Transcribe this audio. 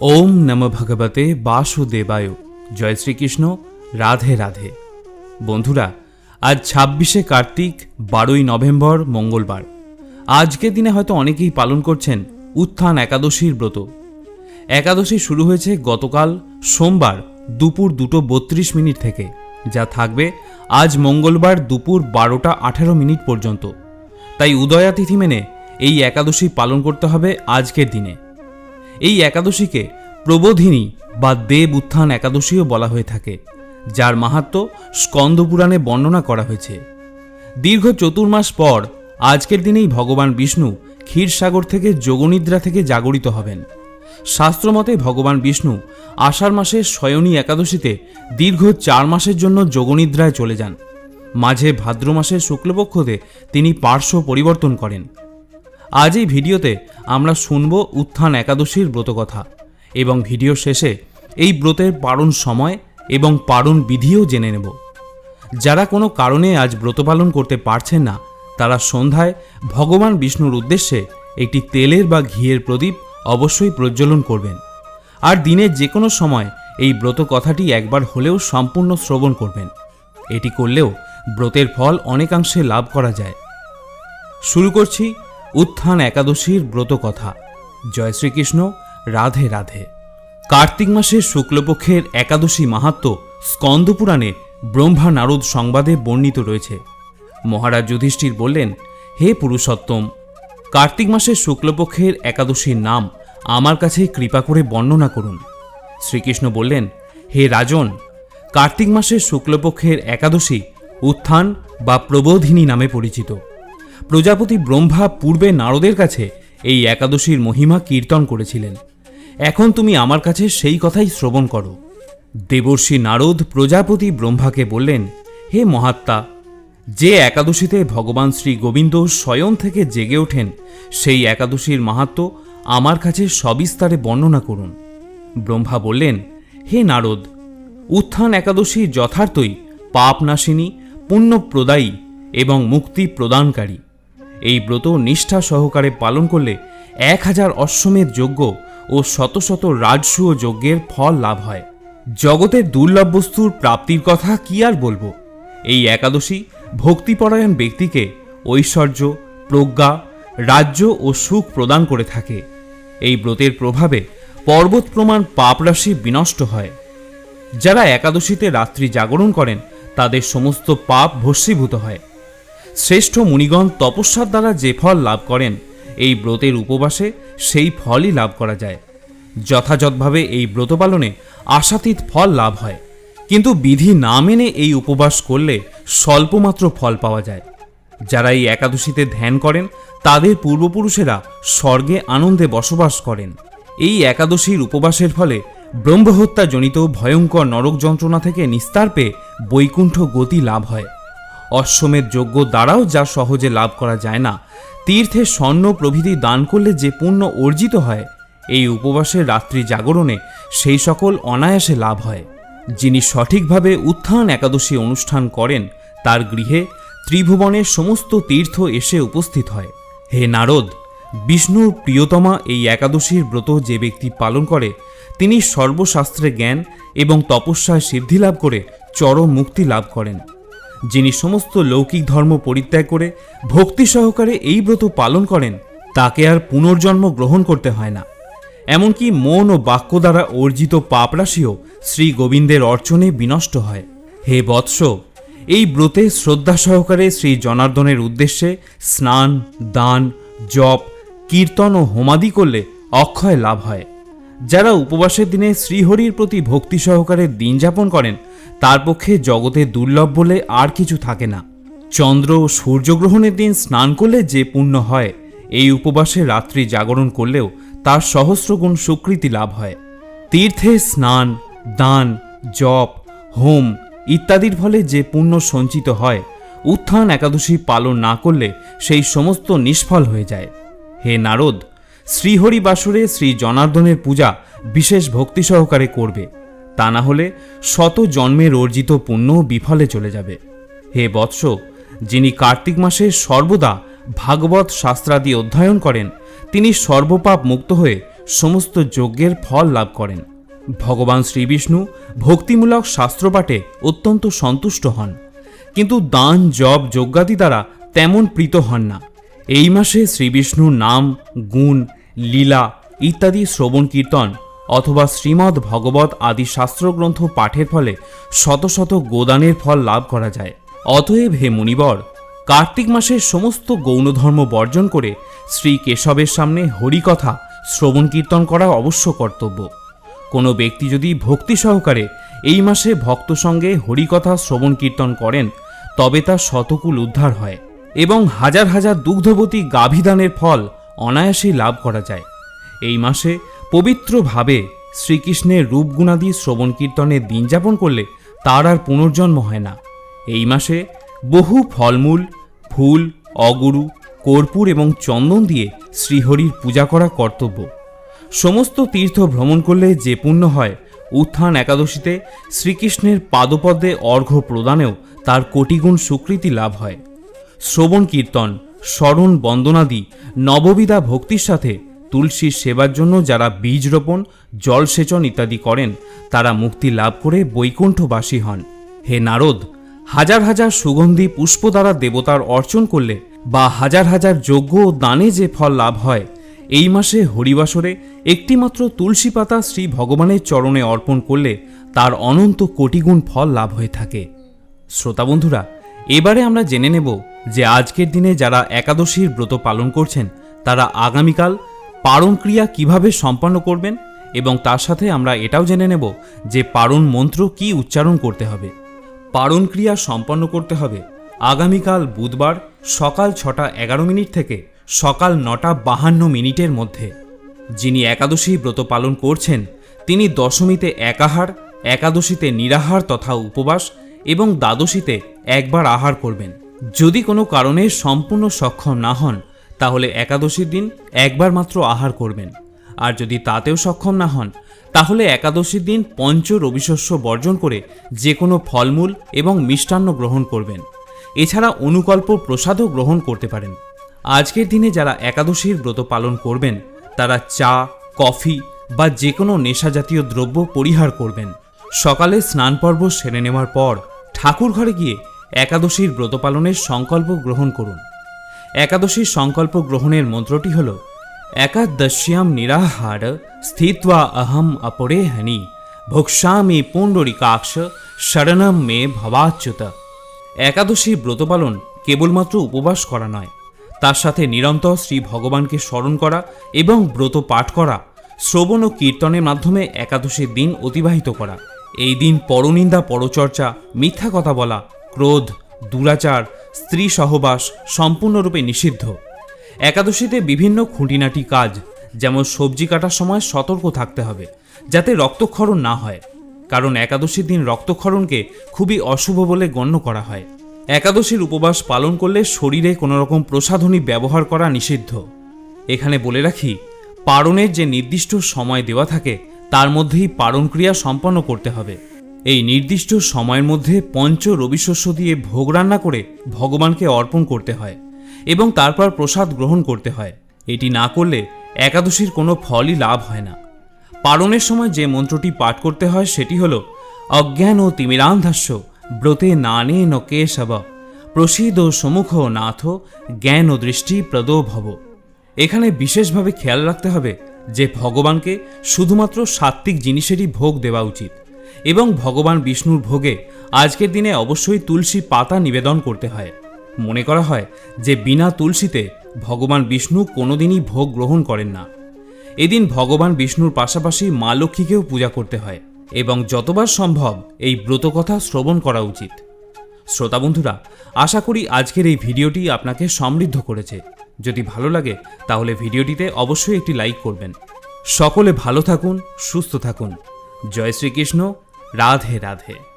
ওম নম ভগবতে বাসুদেবায়। জয় শ্রীকৃষ্ণ। রাধে রাধে। বন্ধুরা, আজ ছাব্বিশে কার্তিক, বারোই নভেম্বর, মঙ্গলবার। আজকের দিনে হয়তো অনেকেই পালন করছেন উত্থান একাদশীর ব্রত। একাদশী শুরু হয়েছে গতকাল সোমবার দুপুর দুটো বত্রিশ মিনিট থেকে, যা থাকবে আজ মঙ্গলবার দুপুর বারোটা আঠেরো মিনিট পর্যন্ত। তাই উদয়া তিথি মেনে এই একাদশী পালন করতে হবে আজকের দিনে। এই একাদশীকে প্রবোধিনী বা দেব উত্থান একাদশীও বলা হয়ে থাকে, যার মাহাত্ম স্কন্দপুরাণে বর্ণনা করা হয়েছে। দীর্ঘ চতুর্মাস পর আজকের দিনেই ভগবান বিষ্ণু ক্ষীরসাগর থেকে যোগনিদ্রা থেকে জাগরিত হবেন। শাস্ত্রমতে ভগবান বিষ্ণু আষাঢ় মাসের শয়নী একাদশীতে দীর্ঘ চার মাসের জন্য যোগনিদ্রায় চলে যান। মাঝে ভাদ্র মাসের শুক্লপক্ষতে তিনি পার্শ্ব পরিবর্তন করেন। আজ এই ভিডিওতে আমরা শুনব উত্থান একাদশীর ব্রতকথা এবং ভিডিও শেষে এই ব্রতের পারণ সময় এবং পারণ বিধিও জেনে নেব। যারা কোনো কারণে আজ ব্রত পালন করতে পারছেন না, তারা সন্ধ্যায় ভগবান বিষ্ণুর উদ্দেশ্যে একটি তেলের বা ঘিয়ের প্রদীপ অবশ্যই প্রজ্বলন করবেন আর দিনের যে কোনো সময় এই ব্রত কথাটি একবার হলেও সম্পূর্ণ শ্রবণ করবেন। এটি করলেও ব্রতের ফল অনেকাংশে লাভ করা যায়। শুরু করছি উত্থান একাদশীর ব্রত কথা। জয় শ্রীকৃষ্ণ, রাধে রাধে। কার্তিক মাসের শুক্লপক্ষের একাদশী মাহাত্ম স্কন্দপুরাণে ব্রহ্মা নারদ সংবাদে বর্ণিত রয়েছে। মহারাজ যুধিষ্ঠির বললেন, হে পুরুষোত্তম, কার্তিক মাসের শুক্লপক্ষের একাদশীর নাম আমার কাছে কৃপা করে বর্ণনা করুন। শ্রীকৃষ্ণ বললেন, হে রাজন, কার্তিক মাসের শুক্লপক্ষের একাদশী উত্থান বা প্রবোধিনী নামে পরিচিত। প্রজাপতি ব্রহ্মা পূর্বে নারদের কাছে এই একাদশীর মহিমা কীর্তন করেছিলেন। এখন তুমি আমার কাছে সেই কথাই শ্রবণ করো। দেবর্ষী নারদ প্রজাপতি ব্রহ্মাকে বললেন, হে মহাত্মা, যে একাদশীতে ভগবান শ্রী গোবিন্দ স্বয়ং থেকে জেগে ওঠেন, সেই একাদশীর মাহাত্ম আমার কাছে সবিস্তারে বর্ণনা করুন। ব্রহ্মা বললেন, হে নারদ, উত্থান একাদশী যথার্থই পাপনাশিনী, পুণ্যপ্রদায়ী এবং মুক্তি প্রদানকারী। এই ব্রত নিষ্ঠা সহকারে পালন করলে এক হাজার অশ্বমেধ যজ্ঞ ও শত শত রাজসূয় যজ্ঞের ফল লাভ হয়। জগতের দুর্লভ বস্তুর প্রাপ্তির কথা কি আর বলব? এই একাদশী ভক্তিপরায়ণ ব্যক্তিকে ঐশ্বর্য, প্রজ্ঞা, রাজ্য ও সুখ প্রদান করে থাকে। এই ব্রতের প্রভাবে পর্বত প্রমাণ পাপরাশি বিনষ্ট হয়। যারা একাদশীতে রাত্রি জাগরণ করেন, তাদের সমস্ত পাপ ভস্মীভূত হয়। শ্রেষ্ঠ মুনিগণ তপস্যার দ্বারা যে ফল লাভ করেন, এই ব্রতের উপবাসে সেই ফলই লাভ করা যায়। যথাযথভাবে এই ব্রত পালনে আশাতীত ফল লাভ হয়। কিন্তু বিধি না মেনে এই উপবাস করলে স্বল্পমাত্র ফল পাওয়া যায়। যারা এই একাদশীতে ধ্যান করেন, তাদের পূর্বপুরুষেরা স্বর্গে আনন্দে বসবাস করেন। এই একাদশীর উপবাসের ফলে ব্রহ্মহত্যাজনিত ভয়ঙ্কর নরক যন্ত্রণা থেকে নিস্তার পেয়ে বৈকুণ্ঠ গতি লাভ হয়। অশ্বমেধ যজ্ঞ দ্বারাও যা সহজে লাভ করা যায় না। তীর্থে স্বর্ণ প্রভৃতি দান করলে যে পুণ্য অর্জিত হয়, এই উপবাসের রাত্রি জাগরণে সেই সকল অনায়াসে লাভ হয়। যিনি সঠিকভাবে উত্থান একাদশী অনুষ্ঠান করেন, তার গৃহে ত্রিভুবনের সমস্ত তীর্থ এসে উপস্থিত হয়। হে নারদ, বিষ্ণুর প্রিয়তমা এই একাদশীর ব্রত যে ব্যক্তি পালন করে, তিনি সর্বশাস্ত্রে জ্ঞান এবং তপস্যায় সিদ্ধি লাভ করে চরম মুক্তি লাভ করেন। যিনি সমস্ত লৌকিক ধর্ম পরিত্যাগ করে ভক্তি সহকারে এই ব্রত পালন করেন, তাকে আর পুনর্জন্ম গ্রহণ করতে হয় না। এমনকি মন ও বাক্য দ্বারা অর্জিত পাপরাশিও শ্রী গোবিন্দের অর্চনে বিনষ্ট হয়। হে বৎস, এই ব্রতে শ্রদ্ধা সহকারে শ্রী জনার্দনের উদ্দেশ্যে স্নান, দান, জপ, কীর্তন ও হোমাদি করলে অক্ষয় লাভ হয়। যারা উপবাসের দিনে শ্রীহরির প্রতি ভক্তি সহকারে দিন যাপন করেন, তার পক্ষে জগতে দুর্লভ বলে আর কিছু থাকে না। চন্দ্র ও সূর্যগ্রহণের দিন স্নান করলে যে পুণ্য হয়, এই উপবাসে রাত্রি জাগরণ করলেও তার সহস্রগুণ স্বীকৃতি লাভ হয়। তীর্থে স্নান, দান, জপ, হোম ইত্যাদির ফলে যে পুণ্য সঞ্চিত হয়, উত্থান একাদশী পালন না করলে সেই সমস্ত নিষ্ফল হয়ে যায়। হে নারদ শ্রীহরি বাসরে শ্রী জনার্দনের পূজা বিশেষ ভক্তি সহকারে করবে। তা না হলে শত জন্মের অর্জিত পুণ্য বিফলে চলে যাবে। হে বৎস, যিনি কার্তিক মাসে সর্বদা ভাগবত শাস্ত্রাদি অধ্যয়ন করেন, তিনি সর্বপাপ মুক্ত হয়ে সমস্ত যজ্ঞের ফল লাভ করেন। ভগবান শ্রীবিষ্ণু ভক্তিমূলক শাস্ত্রপাঠে অত্যন্ত সন্তুষ্ট হন। কিন্তু দান, জপ, যজ্ঞাদি দ্বারা তেমন প্রীত হন না। এই মাসে শ্রীবিষ্ণুর নাম, গুণ, লীলা ইত্যাদি শ্রবণ কীর্তন অথবা শ্রীমদ্ ভগবত আদি শাস্ত্রগ্রন্থ পাঠের ফলে শত শত গোদানের ফল লাভ করা যায়। অতএব হে মুনিবর, কার্তিক মাসের সমস্ত গৌণধর্ম বর্জন করে শ্রী কেশবের সামনে হরিকথা শ্রবণ কীর্তন করা অবশ্য কর্তব্য। কোনো ব্যক্তি যদি ভক্তি সহকারে এই মাসে ভক্ত সঙ্গে হরিকথা শ্রবণ কীর্তন করেন, তবে তা শতকুল উদ্ধার হয়। এবং হাজার হাজার দুগ্ধবতী গাভিদানের ফল অনায়াসেই লাভ করা যায়। এই মাসে পবিত্রভাবে শ্রীকৃষ্ণের রূপগুণাদি শ্রবণ কীর্তনের দিন যাপন করলে তার আর পুনর্জন্ম হয় না। এই মাসে বহু ফলমূল, ফুল, অগুরু, কর্পূর এবং চন্দন দিয়ে শ্রীহরির পূজা করা কর্তব্য। সমস্ত তীর্থ ভ্রমণ করলে যে পুণ্য হয়, উত্থান একাদশীতে শ্রীকৃষ্ণের পাদপদ্মে অর্ঘ্য প্রদানেও তার কোটিগুণ স্বীকৃতি লাভ হয়। শ্রবণ কীর্তন, স্মরণ বন্দনাদি, নববিধা ভক্তির সাথে তুলসীর সেবার জন্য যারা বীজ রোপণ জলসেচন ইত্যাদি করেন, তারা মুক্তি লাভ করে বৈকুণ্ঠবাসী হন। হে নারদ, হাজার হাজার সুগন্ধি পুষ্প দ্বারা দেবতার অর্চন করলে বা হাজার হাজার যজ্ঞ ও দানে যে ফল লাভ হয়, এই মাসে হরিবাসরে একটিমাত্র তুলসী পাতা শ্রী ভগবানের চরণে অর্পণ করলে তার অনন্ত কোটিগুণ ফল লাভ হয়ে থাকে। শ্রোতা বন্ধুরা এবারে আমরা জেনে নেব যে আজকের দিনে যারা একাদশীর ব্রত পালন করছেন, তারা আগামীকাল পারণ ক্রিয়া কীভাবে সম্পন্ন করবেন এবং তার সাথে আমরা এটাও জেনে নেব যে পারণ মন্ত্র কি উচ্চারণ করতে হবে। পারণ ক্রিয়া সম্পন্ন করতে হবে আগামীকাল বুধবার সকাল ছটা এগারো মিনিট থেকে সকাল নটা বাহান্ন মিনিটের মধ্যে। যিনি একাদশী ব্রত পালন করছেন, তিনি দশমীতে একাহার, একাদশীতে নিরাহার তথা উপবাস এবং দ্বাদশীতে একবার আহার করবেন। যদি কোনো কারণে সম্পূর্ণ সক্ষম না হন, তাহলে একাদশীর দিন একবার মাত্র আহার করবেন। আর যদি তাতেও সক্ষম না হন, তাহলে একাদশীর দিন পঞ্চ রবিশস্য বর্জন করে যে কোনো ফলমূল এবং মিষ্টান্ন গ্রহণ করবেন। এছাড়া অনুকল্প প্রসাদও গ্রহণ করতে পারেন। আজকের দিনে যারা একাদশীর ব্রত পালন করবেন, তারা চা, কফি বা যে কোনো নেশাজাতীয় দ্রব্য পরিহার করবেন। সকালে স্নান পর্ব সেরে নেওয়ার পর ঠাকুর ঘরে গিয়ে একাদশীর ব্রত পালনের সংকল্প গ্রহণ করুন। একাদশীর সংকল্প গ্রহণের মন্ত্রটি হল, একাদশ্যাম নিরাহার স্থিত্বা অহম অপরে হনি ভোক্সামি পুণ্ডরিকাক্ষ শরণম মে ভবাচ্যুত। একাদশীর ব্রত পালন কেবলমাত্র উপবাস করা নয়, তার সাথে নিরন্তর শ্রী ভগবানকে স্মরণ করা এবং ব্রত পাঠ করা, শ্রবণ ও কীর্তনের মাধ্যমে একাদশীর দিন অতিবাহিত করা। এই দিন পরনিন্দা পরচর্চা, মিথ্যা কথা বলা ক্রোধ, দুরাচার, স্ত্রী সহবাস সম্পূর্ণরূপে নিষিদ্ধ। একাদশীতে বিভিন্ন খুঁটিনাটি কাজ, যেমন সবজি কাটার সময় সতর্ক থাকতে হবে, যাতে রক্তক্ষরণ না হয়, কারণ একাদশীর দিন রক্তক্ষরণকে খুবই অশুভ বলে গণ্য করা হয়। একাদশীর উপবাস পালন করলে শরীরে কোনো রকম প্রসাধনী ব্যবহার করা নিষিদ্ধ। এখানে বলে রাখি, পারণের যে নির্দিষ্ট সময় দেওয়া থাকে, তার মধ্যেই পারণ ক্রিয়া সম্পন্ন করতে হবে। এই নির্দিষ্ট সময়ের মধ্যে পঞ্চ রবিশস্য দিয়ে ভোগ রান্না করে ভগবানকে অর্পণ করতে হয় এবং তারপর প্রসাদ গ্রহণ করতে হয়। এটি না করলে একাদশীর কোনো ফলই লাভ হয় না। পারণের সময় যে মন্ত্রটি পাঠ করতে হয় সেটি হল, অজ্ঞান ও তিমিরান্ধাস্য, ব্রতে নানে ন কেশব, প্রসিদ ও সমুখ নাথ, জ্ঞান ও দৃষ্টি প্রদ ভব। এখানে বিশেষভাবে খেয়াল রাখতে হবে যে ভগবানকে শুধুমাত্র সাত্ত্বিক জিনিসেরই ভোগ দেওয়া উচিত। এবং ভগবান বিষ্ণুর ভোগে আজকের দিনে অবশ্যই তুলসী পাতা নিবেদন করতে হয়। মনে করা হয় যে বিনা তুলসীতে ভগবান বিষ্ণু কোনোদিনই ভোগ গ্রহণ করেন না। এদিন ভগবান বিষ্ণুর পাশাপাশি মা লক্ষ্মীকেও পূজা করতে হয় এবং যতবার সম্ভব এই ব্রতকথা শ্রবণ করা উচিত। শ্রোতা বন্ধুরা, আশা করি আজকের এই ভিডিওটি আপনাকে সমৃদ্ধ করেছে। যদি ভালো লাগে, তাহলে ভিডিওটিতে অবশ্যই একটি লাইক করবেন। সকলে ভালো থাকুন, সুস্থ থাকুন। জয় শ্রীকৃষ্ণ রাধে রাধে।